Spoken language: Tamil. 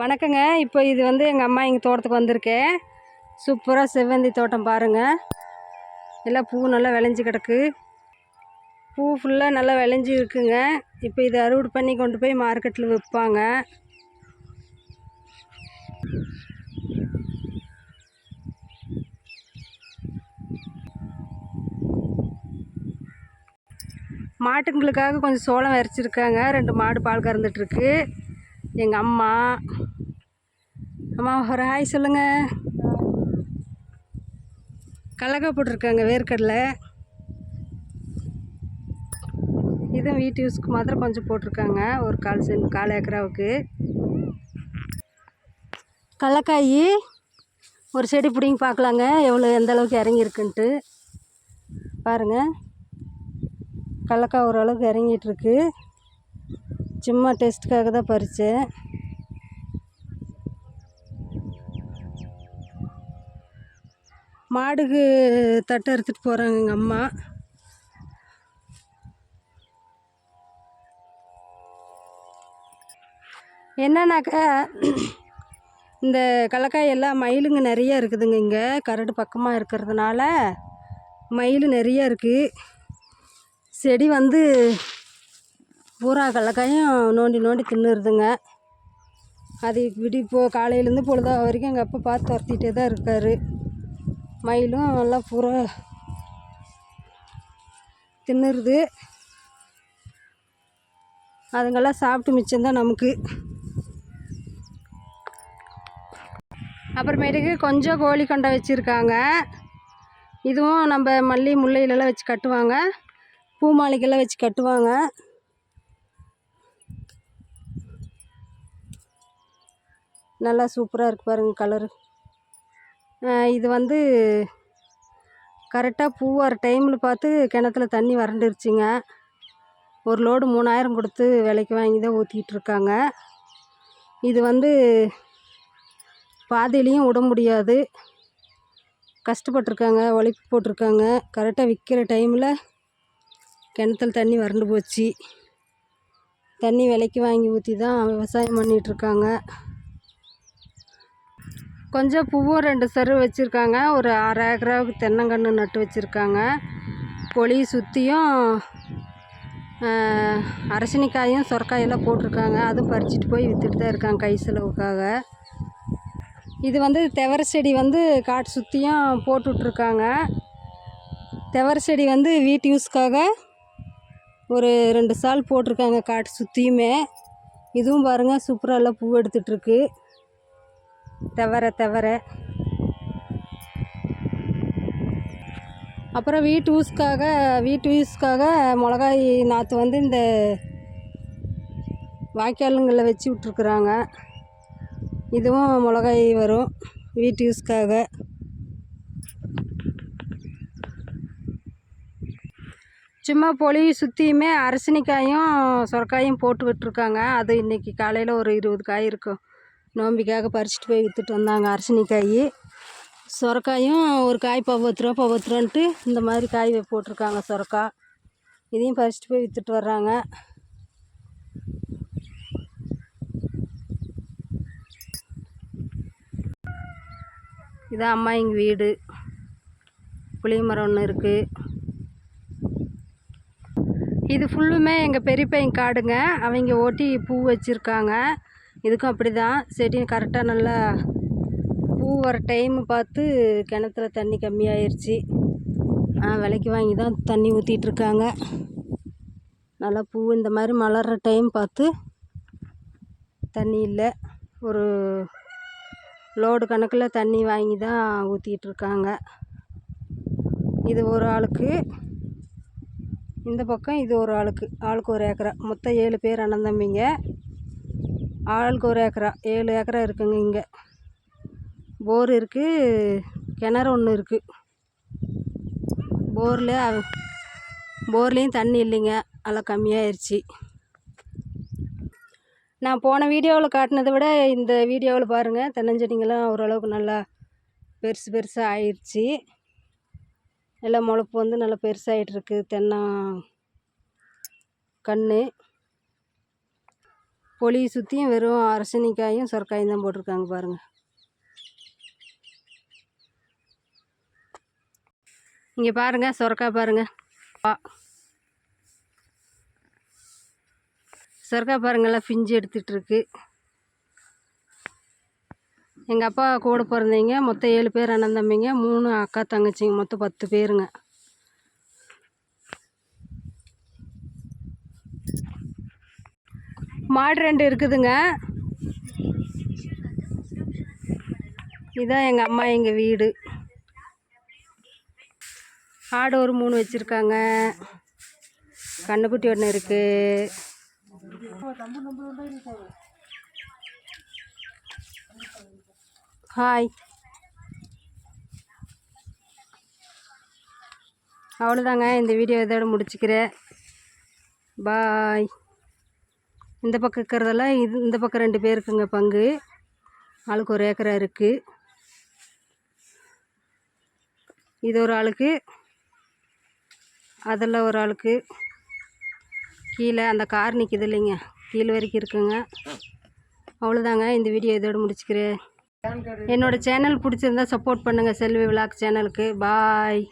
வணக்கங்க. இப்போ இது வந்து எங்கள் அம்மா எங்கள் தோட்டத்துக்கு வந்திருக்கேன் சூப்பராக செவ்வந்தி தோட்டம் பாருங்கள் எல்லாம் பூ நல்லா விளைஞ்சி கிடக்கு. பூ ஃபுல்லாக நல்லா விளைஞ்சி இருக்குங்க. இப்போ இதை அறுவடை பண்ணி கொண்டு போய் மார்க்கெட்டில் விற்பாங்க. மாட்டுங்களுக்காக கொஞ்சம் சோளம் விரைச்சிருக்காங்க ரெண்டு மாடு பால் கறந்துட்டுருக்கு எங்கள் அம்மா அம்மா ஒரு ஹாய் சொல்லுங்கள் கடலக்காய் போட்டிருக்காங்க வேர்க்கடலை. இதுவும் வீட்டு யூஸ்க்கு மாத்திரம் கொஞ்சம் போட்டிருக்காங்க ஒரு கால் சென்ட் கால் ஏக்கராவுக்கு. கடலக்காய் ஒரு செடி பிடிங்கி பார்க்கலாங்க எவ்வளோ எந்த அளவுக்கு இறங்கியிருக்குன்ட்டு. பாருங்கள் கடலக்காய் ஓரளவுக்கு இறங்கிட்டுருக்கு சும்மா டெஸ்ட்டுக்காக தான் பறித்தேன் மாடுக்கு தட்டை எடுத்துகிட்டு போகிறாங்க எங்கள் அம்மா. என்னன்னாக்கா இந்த கடலக்காய் எல்லாம் மயிலுங்க நிறைய இருக்குதுங்க இங்கே. கரடு பக்கமாக இருக்கிறதுனால மயில் நிறைய இருக்குது செடி வந்து பூரா கடலக்காயும் நோண்டி நோண்டி தின்னுருதுங்க. அது விடி இப்போ காலையிலேருந்து பொழுதாக வரைக்கும் எங்கள் அப்பா பார்த்து துரத்திட்டே தான் இருக்கார். மயிலும் நல்லா பூரா தின்னுருது. அதுங்கெல்லாம் சாப்பிட்டு மிச்சம்தான் நமக்கு. அப்புறமேட்டுக்கு கொஞ்சம் கோழி கொண்டை வச்சுருக்காங்க. இதுவும் நம்ம மல்லி முல்லையிலலாம் வச்சு கட்டுவாங்க. பூ மாலைக்கெல்லாம் வச்சு கட்டுவாங்க. நல்லா சூப்பராக இருக்குது பாருங்கள் கலரு இது வந்து கரெக்டாக பூ வர டைமில் பார்த்து கிணத்துல தண்ணி வறண்டுருச்சுங்க. ஒரு லோடு மூணாயிரம் கொடுத்து விலைக்கு வாங்கி தான் ஊற்றிட்டு இருக்காங்க இது வந்து பாதியிலையும் விட முடியாது. கஷ்டப்பட்டிருக்காங்க உழைப்பு போட்டிருக்காங்க. கரெக்டாக விற்கிற டைமில் கிணத்துல தண்ணி வறண்டு போச்சு. தண்ணி விலைக்கு வாங்கி ஊற்றி தான் விவசாயம் பண்ணிகிட்ருக்காங்க கொஞ்சம் பூவும் ரெண்டு சரு வச்சுருக்காங்க. ஒரு அரை ஏக்கராவுக்கு தென்னங்கன்று நட்டு வச்சுருக்காங்க. கொழி சுற்றியும் அரசினிக்காயும் சொரக்காயெல்லாம் போட்டிருக்காங்க. அதுவும் பறிச்சிட்டு போய் விற்றுட்டு தான் இருக்காங்க கை செலவுக்காக. இது வந்து தெவர செடி வந்து காட்டு சுற்றியும் போட்டுட்ருக்காங்க. தெவர செடி வந்து வீட்டு யூஸ்க்காக ஒரு ரெண்டு சால் போட்டிருக்காங்க காட்டு சுற்றியுமே இதுவும் பாருங்கள் சூப்பராக எல்லாம் பூ எடுத்துகிட்ருக்கு தவற தவற. அப்புறம் வீட்டு யூஸ்க்காக வீட்டு யூஸ்க்காக மிளகாய் நாற்று வந்து இந்த வாய்க்காலுங்களில் வச்சு விட்ருக்குறாங்க இதுவும் மிளகாய் வரும் வீட்டு யூஸ்க்காக சும்மா பொலி சுற்றியுமே அரசினிக்காயும் சொரக்காயும் போட்டு விட்டுருக்காங்க. அது இன்றைக்கி காலையில் ஒரு இருபது காய் இருக்கும். நோம்பிக்காக பறிச்சிட்டு போய் விற்றுட்டு வந்தாங்க அரசினிக்காய். சுரக்காயும் ஒரு காய் பத்து ரூபா பத்து ரூபான்ட்டு இந்த மாதிரி காய் போட்டிருக்காங்க சுரக்கா. இதையும் பறிச்சிட்டு போய் விற்றுட்டு வர்றாங்க. இதான் அம்மா எங்கள் வீடு. புளிய மரம் ஒன்று இருக்குது இது ஃபுல்லுமே எங்கள் பெரிய பையன் காடுங்க. அவங்க ஓட்டி பூ வச்சுருக்காங்க. இதுக்கும் அப்படி தான் செடி கரெக்டாக நல்லா பூ வர டைம் பார்த்து கிணத்துல தண்ணி கம்மியாயிருச்சு. விலைக்கு வாங்கி தான் தண்ணி ஊற்றிட்டுருக்காங்க நல்லா பூ இந்த மாதிரி மலர்ற டைம் பார்த்து தண்ணி இல்லை. ஒரு லோடு கணக்கில் தண்ணி வாங்கி தான் ஊற்றிட்டுருக்காங்க இது ஒரு ஆளுக்கு இந்த பக்கம் இது ஒரு ஆளுக்கு ஆளுக்கு ஒரு ஏக்கரா. மொத்தம் ஏழு பேர் அண்ணன் தம்பிங்க. ஆளுக்கு ஒரு ஏக்கரா ஏழு ஏக்கரா இருக்குங்க இங்கே. போர் இருக்குது கிணறு ஒன்று இருக்குது போரில் போர்லேயும் தண்ணி இல்லைங்க எல்லாம் கம்மியாயிருச்சு. நான் போன வீடியோவில் காட்டினதை விட இந்த வீடியோவில் பாருங்கள் தென்னஞ்செடிங்கெல்லாம் ஓரளவுக்கு நல்லா பெருசு பெருசாக ஆயிடுச்சு எல்லாம் முளப்பு வந்து நல்லா பெருசாகிட்ருக்கு தென்னை கன்று பொலியை சுற்றியும் வெறும் அரசணிக்காயும் சொரக்காயும் தான் போட்டிருக்காங்க பாருங்கள் இங்கே பாருங்கள் சொரக்காய் பாருங்கள் பா சொரக்காய் பாருங்கள்லாம் பிஞ்சு எடுத்துகிட்ருக்கு எங்கள் அப்பா கூட பிறந்தவங்க மொத்தம் ஏழு பேர் அண்ணன் தம்பிங்க மூணு அக்கா தங்கச்சிங்க மொத்தம் பத்து பேருங்க. மாடு ரெண்டு இருக்குதுங்க. இதான் எங்கள் அம்மா எங்கள் வீடு. ஆடு ஒரு மூணு வச்சுருக்காங்க. கண்ணுக்குட்டி ஒன்று இருக்குது ஹாய் அவ்வளோதாங்க இந்த வீடியோ இதோட முடிச்சுக்கிறேன். பாய் இந்த பக்கம் இருக்கிறதெல்லாம் இது இந்த பக்கம் ரெண்டு பேருக்குங்க பங்கு. ஆளுக்கு ஒரு ஏக்கரா இருக்குது இது ஒரு ஆளுக்கு அதில் ஒரு ஆளுக்கு கீழே அந்த கார் நிற்கிது இல்லைங்க. கீழே வரைக்கும் இருக்குங்க. அவ்வளோதாங்க இந்த வீடியோ இதோடு முடிச்சுக்கிறேன். என்னோடய சேனல் பிடிச்சிருந்தா சப்போர்ட் பண்ணுங்கள் செல்வி விளாக் சேனலுக்கு. பாய்.